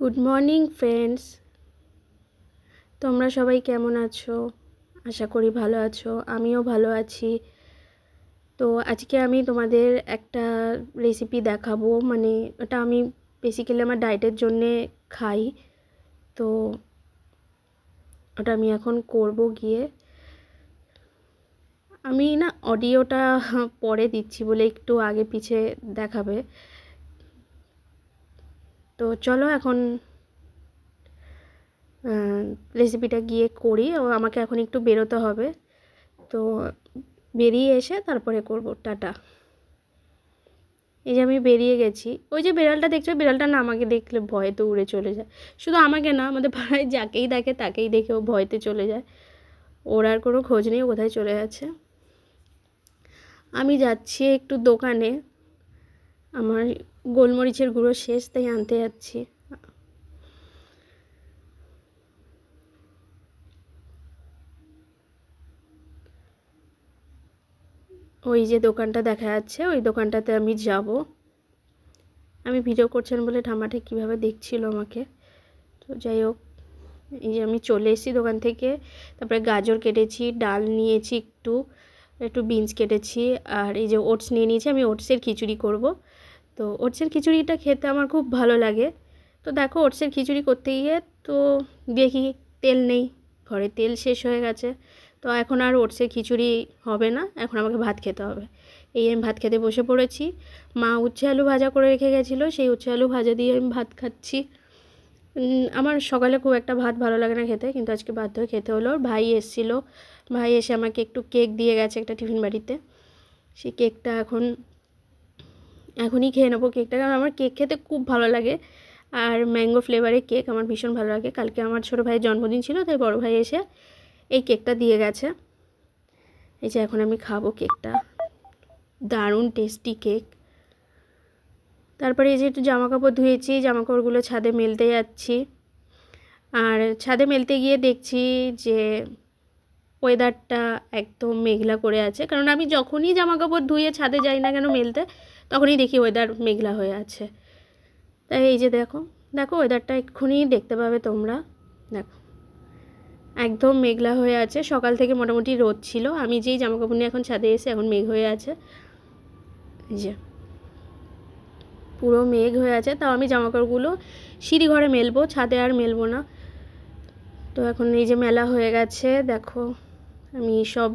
Good morning friends তোমরা সবাই কেমন আছো? আশা করি ভালো আছো। আমিও ভালো আছি। তো আজকে আমি তোমাদের একটা রেসিপি দেখাবো। মানে ওটা আমি বেসিক্যালি আমার ডায়েটের জন্যে খাই। তো ওটা আমি এখন করব গিয়ে। আমি না অডিওটা পরে দিচ্ছি বলে একটু আগে পিছে দেখাবে। তো চলো এখন রেসিপিটা গিয়ে করি। আমাকে এখন একটু বেরোতে হবে। তো বেরিয়ে এসে তারপরে করব। টাটা। এই যে আমি বেরিয়ে গেছি। ওই যে বিড়ালটা দেখছ? বিড়ালটা না আমাকে দেখলে ভয়েতে উড়ে চলে যায়। শুধু আমাকে না, আমাদের পাড়ায় যাকেই দেখে তাকেই দেখে ও ভয়তে চলে যায়। ওর আর কোনো খোঁজ নেই কোথায় চলে যাচ্ছে আমি যাচ্ছি একটু দোকানে। আমার গোলমরিচের গুঁড়ো শেষ, তাই আনতে যাচ্ছি। ওই যে দোকানটা দেখা যাচ্ছে, ওই দোকানটাতে আমি যাব। আমি ভিডিও করছেন বলে ঠাম্মাটা কীভাবে দেখছিল আমাকে। তো যাই হোক, এই যে আমি চলে এসেছি দোকান থেকে। তারপরে গাজর কেটেছি, ডাল নিয়েছি একটু একটু বিনস কেটেছি, আর এই যে ওটস নিয়ে নিয়েছি, আমি ওটসের খিচুড়ি করব। তো ওটসের খিচুড়িটা খেতে আমার খুব ভালো লাগে। তো দেখো ওটসের খিচুড়ি করতে গিয়ে তো দেখি তেল নেই, ঘরে তেল শেষ হয়ে গেছে। তো এখন আর ওটসের খিচুড়ি হবে না, এখন আমাকে ভাত খেতে হবে। এই আমি ভাত খেতে বসে পড়েছি। মা উচ্ছে আলু ভাজা করে রেখে গেছিল, সেই উচ্ছে আলু ভাজা দিয়ে আমি ভাত খাচ্ছি। আমার সকালে খুব একটা ভাত ভালো লাগে না খেতে, কিন্তু আজকে বাধ্য হয়ে খেতে হলো। ভাই এসেছিল, ভাই এসে আমাকে একটু কেক দিয়ে গেছে একটা টিফিন বাড়িতে। সেই কেকটা এখন এখনই খেয়ে নেব কেকটা, কারণ আমার কেক খেতে খুব ভালো লাগে। আর ম্যাঙ্গো ফ্লেভারের কেক আমার ভীষণ ভালো লাগে। কালকে আমার ছোটো ভাইয়ের জন্মদিন ছিল, তাই বড় ভাই এসে এই কেকটা দিয়ে গেছে। এই যে এখন আমি খাব কেকটা। দারুণ টেস্টি কেক। তারপরে এই যে একটু জামা কাপড় ধুয়েছি জামা কাপড়গুলো ছাদে মেলতে যাচ্ছি। আর ছাদে মেলতে গিয়ে দেখছি যে ওয়েদারটা একদম মেঘলা করে আছে। কারণ আমি যখনই জামা কাপড় ধুয়ে ছাদে যাই না কেন মেলতে তখনই দেখি ওয়েদার মেঘলা হয়ে আছে। তাই এই যে দেখো দেখো ওয়েদারটা এক্ষুনি দেখতে পাবে তোমরা। দেখো, একদম মেঘলা হয়ে আছে। সকাল থেকে মোটামুটি রোদ ছিল। আমি যেই জামা কাপড় নিয়ে এখন ছাদে এসে এখন মেঘ হয়ে আছে। যে, পুরো মেঘ হয়ে আছে। তাও আমি জামা কাপড়গুলো সিঁড়ি ঘরে মেলবো, ছাদে আর মেলবো না। তো এখন এই যে মেলা হয়ে গেছে, দেখো। আমি সব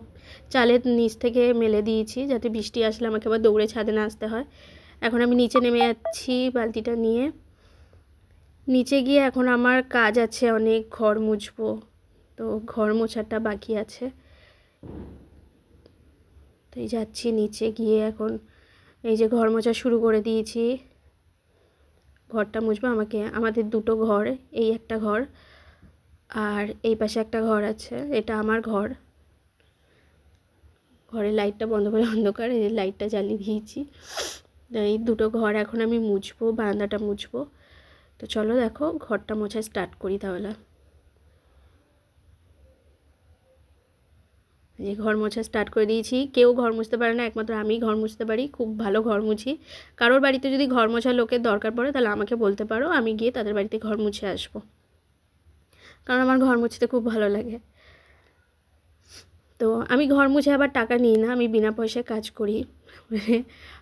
চালের নিচ থেকে মেলে দিয়েছি যাতে বৃষ্টি আসলে আমাকে আবার দৌড়ে ছাদে না আসতে হয়। এখন আমি নিচে নেমে যাচ্ছি বালতিটা নিয়ে। নিচে গিয়ে এখন আমার কাজ আছে, অনেক ঘর মুছবো। তো ঘর মোছাটা বাকি আছে। তাই যাচ্ছি নিচে গিয়ে এখন এই যে ঘর মোছা শুরু করে দিয়েছি। ঘরটা মুছবো আমাকে, আমাদের দুটো ঘর, এই একটা ঘর আর এই পাশে একটা ঘর আছে, এটা আমার ঘর। ঘরের লাইটটা বন্ধ করে অন্ধকার, এই লাইটটা জ্বালিয়ে দিয়েছি। এই দুটো ঘর এখন আমি মুছবো, বারান্দাটা মুছবো। তো চলো দেখো, ঘরটা মোছা স্টার্ট করি তাহলে। যে ঘর মোছা স্টার্ট করে দিয়েছি। কেউ ঘর মুছতে পারে না, একমাত্র আমি ঘর মুছতে পারি। খুব ভালো ঘর মুছি। কারোর বাড়িতে যদি ঘর মোছা লোকের দরকার পড়ে, তাহলে আমাকে বলতে পারো, আমি গিয়ে তাদের বাড়িতে ঘর মুছে আসব। কারণ আমার ঘর মুছতে খুব ভালো লাগে। তো আমি ঘর মুছে আবার টাকা নিই না, আমি বিনা পয়সায় কাজ করি। মানে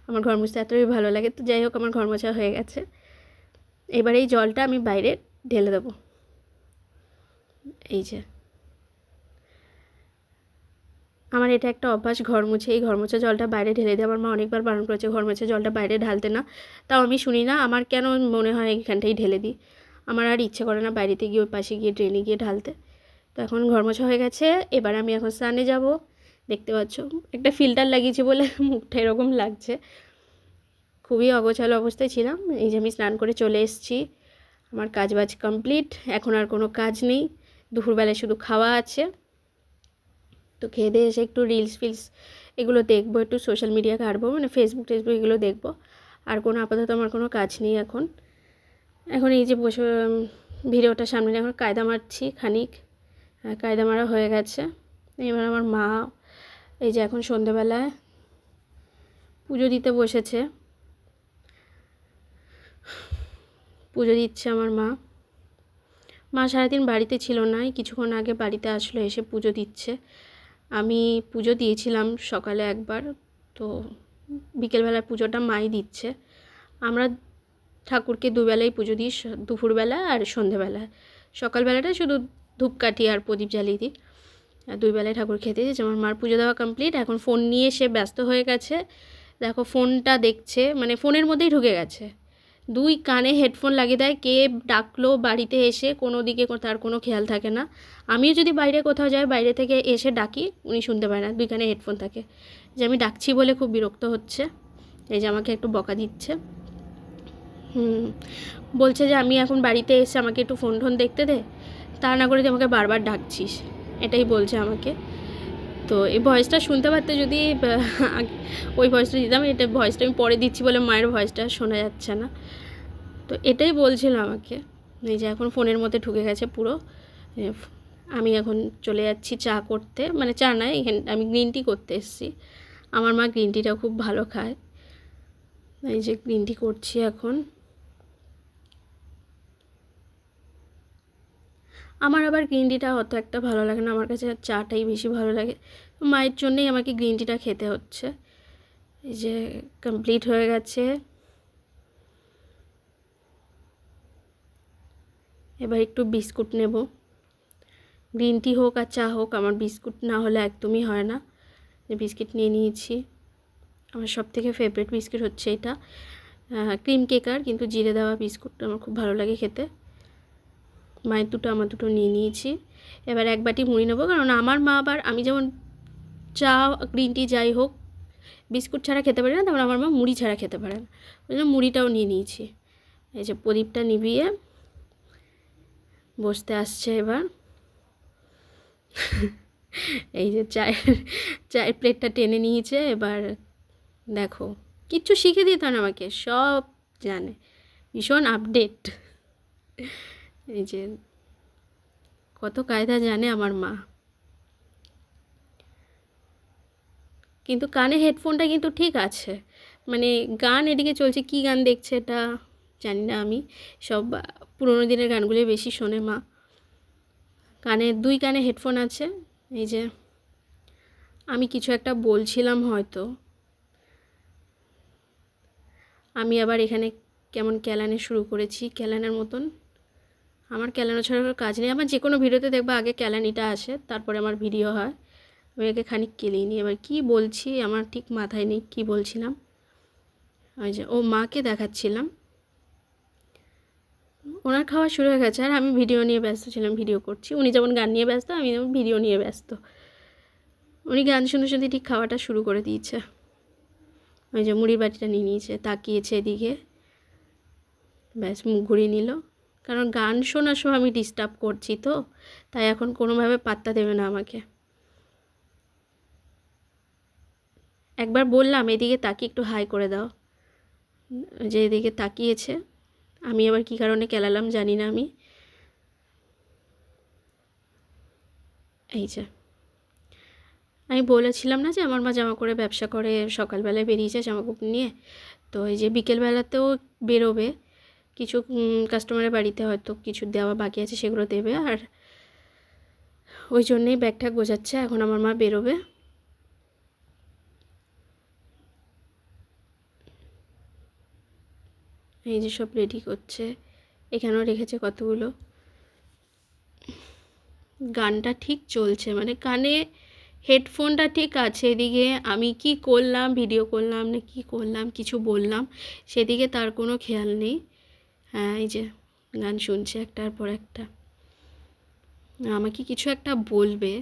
আমার ঘর মুছতে এতই ভালো লাগে, তো যাই হোক আমার ঘর মোছা হয়ে গেছে। এবার এই জলটা আমি বাইরে ঢেলে দেবো। এই যে। আমার এটা একটা অভ্যাস, ঘর মুছে, এই ঘর মোছা জলটা বাইরে ঢেলে দিয়ে আমার মা অনেকবার বারণ করেছে, ঘর মোছা জলটা বাইরে ঢালতে না। তাও আমি শুনি না, আমার কেন মনে হয় এখানটাই ঢেলে দিই? আমার আর ইচ্ছে করে না বাইরেতে গিয়ে ওই পাশে গিয়ে ড্রেনে গিয়ে ঢালতে। তো এখন ঘর মোছা হয়ে গেছে, এবার আমি এখন স্নানে যাব। দেখতে পাচ্ছ, একটা ফিল্টার লাগিয়েছি বলে মুখটা এরকম লাগছে। খুবই অগোছালো অবস্থায় ছিলাম, এই যে আমি স্নান করে চলে এসেছি। আমার কাজ বাজ কমপ্লিট, এখন আর কোনো কাজ নেই, দুপুরবেলায় শুধু খাওয়া আছে। তো খেয়ে দিয়ে এসে একটু রিলস ফিলস এগুলো দেখব, একটু সোশ্যাল মিডিয়া ঘাটবো মানে ফেসবুক টেসবুক এগুলো দেখব। আর কোনো আপাতত আমার কোনো কাজ নেই এখন। এখন এই যে বসে ভিডিওটা সামনে এখন কায়দা মারছি খানিক। কায়দা মারা হয়ে গেছে। এবার আমার মা এই যে এখন সন্ধেবেলায় পুজো দিতে বসেছে। পুজো দিচ্ছে আমার মা। মা সারাদিন বাড়িতে ছিল না কিছুক্ষণ আগে বাড়িতে আসলো, এসে পুজো দিচ্ছে। আমি পুজো দিয়েছিলাম সকালে একবার, তো বিকেলবেলার পুজোটা মাই দিচ্ছে। আমরা ঠাকুরকে দুবেলাই পুজো দিই দুপুরবেলা আর সন্ধেবেলা সকালবেলাটা শুধু ধূপকাঠি আর প্রদীপ জ্বালিয়ে দিই। দুই বেলায় ঠাকুর খেতে দিয়েছে। আমার মার পুজো দেওয়া কমপ্লিট এখন ফোন নিয়ে সে ব্যস্ত হয়ে গেছে। দেখো ফোনটা দেখছে মানে ফোনের মধ্যেই ঢুকে গেছে। দুই কানে হেডফোন লাগিয়ে দেয়। কে ডাকলো বাড়িতে এসে, কোনো দিকে তার কোনো খেয়াল থাকে না। আমিও যদি বাইরে কোথাও যাই, বাইরে থেকে এসে ডাকি, উনি শুনতে পায় না। দুই কানে হেডফোন থাকে। যে আমি ডাকছি বলে খুব বিরক্ত হচ্ছে। এই যে আমাকে একটু বকা দিচ্ছে। হুম, বলছে যে আমি এখন বাড়িতে এসে আমাকে একটু ফোন টোন দেখতে দে। তা না করে তুই আমাকে বারবার ডাকছিস, এটাই বলছে আমাকে। তো এই ভয়েসটা শুনতে পারতে যদি ওই ভয়েসটা দিতাম, এটা ভয়েসটা আমি পরে দিচ্ছি বলে মায়ের ভয়েসটা শোনা যাচ্ছে না। তো এটাই বলছিল আমাকে, এই যে এখন ফোনের মধ্যে ঢুকে গেছে পুরো। আমি এখন চলে যাচ্ছি চা করতে মানে চা নয় এখানে, আমি গ্রিন টি করতে এসেছি। আমার মা গ্রিন টিটা খুব ভালো খায়। এই যে গ্রিন টি করছি এখন। আমার আবার গ্রিন টিটা অত একটা ভালো লাগে না। আমার কাছে চাটাই বেশি ভালো লাগে। মায়ের জন্যেই আমাকে গ্রিন টিটা খেতে হচ্ছে। এই যে কমপ্লিট হয়ে গেছে। এবার একটু বিস্কুট নেব। গ্রিন টি হোক আর চা হোক, আমার বিস্কুট না হলে একদমই হয় না। বিস্কিট নিয়ে নিয়েছি। আমার সব থেকে ফেভারিট বিস্কিট হচ্ছে এটা। ক্রিম কেকার কিন্তু জিরে দেওয়া বিস্কুট আমার খুব ভালো লাগে খেতে। মায়ের দুটো, আমার দুটো নিয়ে নিয়েছি। এবার এক বাটি মুড়ি নেব, কারণ আমার মা আবার, আমি যেমন চা গ্রিন টি যাই হোক, বিস্কুট ছাড়া খেতে পারে না তেমন আমার মা মুড়ি ছাড়া খেতে পারে না। ওই জন্য মুড়িটাও নিয়ে নিয়েছি। এই যে প্রদীপটা নিভিয়ে বসতে আসছে এবার। এই যে চায়ের চায়ের প্লেটটা টেনে নিয়েছে, এবার দেখো, কিচ্ছু শিখে দিত না আমাকে, সব জানে। ভীষণ আপডেট এই যে কত কায়দা জানে আমার মা। কিন্তু কানে হেডফোনটা কিন্তু ঠিক আছে। মানে গান এদিকে চলছে, কি গান দেখছে এটা জানি না আমি। সব পুরোনো দিনের গানগুলোই বেশি শোনে মা। কানে দুই কানে হেডফোন আছে, এই যে আমি কিছু একটা বলছিলাম হয়তো। আমি আবার এখানে কেমন ক্যালানে শুরু করেছি ক্যালানের মতন। আমার ক্যালানো ছাড়া কাজ নেই। আমার যে কোনো ভিডিওতে দেখবা আগে ক্যালানিটা আসে, তারপরে আমার ভিডিও হয়। আমি আগে খানিক কেলেই নিই। এবার কী বলছি, আমার ঠিক মাথায় নেই কী বলছিলাম। ওই যে ও মাকে দেখাচ্ছিলাম। ওনার খাওয়া শুরু হয়ে গেছে আর আমি ভিডিও নিয়ে ব্যস্ত ছিলাম, ভিডিও করছি। উনি যেমন গান নিয়ে ব্যস্ত, আমি যেমন ভিডিও নিয়ে ব্যস্ত। উনি গান শুনতে শুনতে ঠিক খাওয়াটা শুরু করে দিয়েছে। ওই যে মুড়ির বাটিটা নিয়ে নিয়েছে, তাকিয়েছে এদিকে। ব্যাস মুখ ঘুরিয়ে নিল। কারণ গান শোনার সময় আমি ডিস্টার্ব করছি তো, তাই এখন কোনোভাবে পাত্তা দেবে না আমাকে। একবার বললাম, এদিকে তাকিয়ে একটু হাই করে দাও। যে এদিকে তাকিয়েছে, আমি আবার কী কারণে কেলালাম জানি না আমি। এই যে। আমি বলেছিলাম না যে আমার মা জামা করে ব্যবসা করে, সকালবেলায় বেরিয়েছে জামা কাপড় নিয়ে। তো এই যে বিকেলবেলাতেও বেরোবে কিছু কাস্টমারের বাড়িতে হয়তো কিছু দেওয়া বাকি আছে, সেগুলো দেবে। আর ওই জন্যেই ব্যাগটা গোছাচ্ছে, এখন আমার মা বেরোবে। এই যে সব রেডি করছে, এখানেও রেখেছে কতগুলো। গানটা ঠিক চলছে মানে কানে হেডফোনটা ঠিক আছে, এদিকে আমি কি করলাম ভিডিও করলাম না কি করলাম, কিছু বললাম, সেদিকে তার কোনো খেয়াল নেই। হ্যাঁ এই যে গান শুনছে একটার পর একটা। আমাকে কিছু একটা বলবে,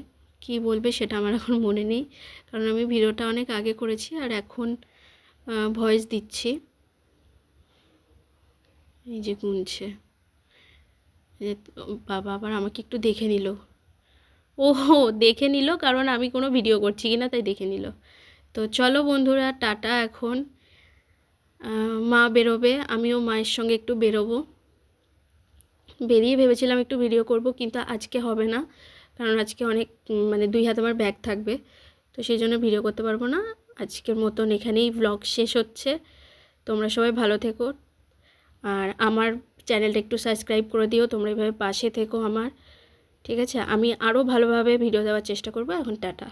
কি বলবে সেটা আমার এখন মনে নেই। কারণ আমি ভিডিওটা অনেক আগে করেছি আর এখন ভয়েস দিচ্ছি। এই যে গুনছে। বাবা আবার আমাকে একটু দেখে নিল। ও দেখে নিল কারণ আমি কোনো ভিডিও করছি কি না তাই দেখে নিল। তো চলো বন্ধুরা, টাটা এখন। মা বেরোবে, আমিও মায়ের সঙ্গে একটু বেরোবো। বেরিয়ে ভেবেছিলাম একটু ভিডিও করব, কিন্তু আজকে হবে না, কারণ আজকে অনেক মানে দুই হাতে আমার ব্যাগ থাকবে। তো সেই জন্য ভিডিও করতে পারব না। আজকের মতন এখানেই ব্লগ শেষ হচ্ছে। তোমরা সবাই ভালো থেকো। আর আমার চ্যানেলটা একটু সাবস্ক্রাইব করে দিও, তোমরা এভাবে পাশে থেকো আমার। ঠিক আছে? আমি আরও ভালোভাবে ভিডিও দেওয়ার চেষ্টা করব। এখন টাটা।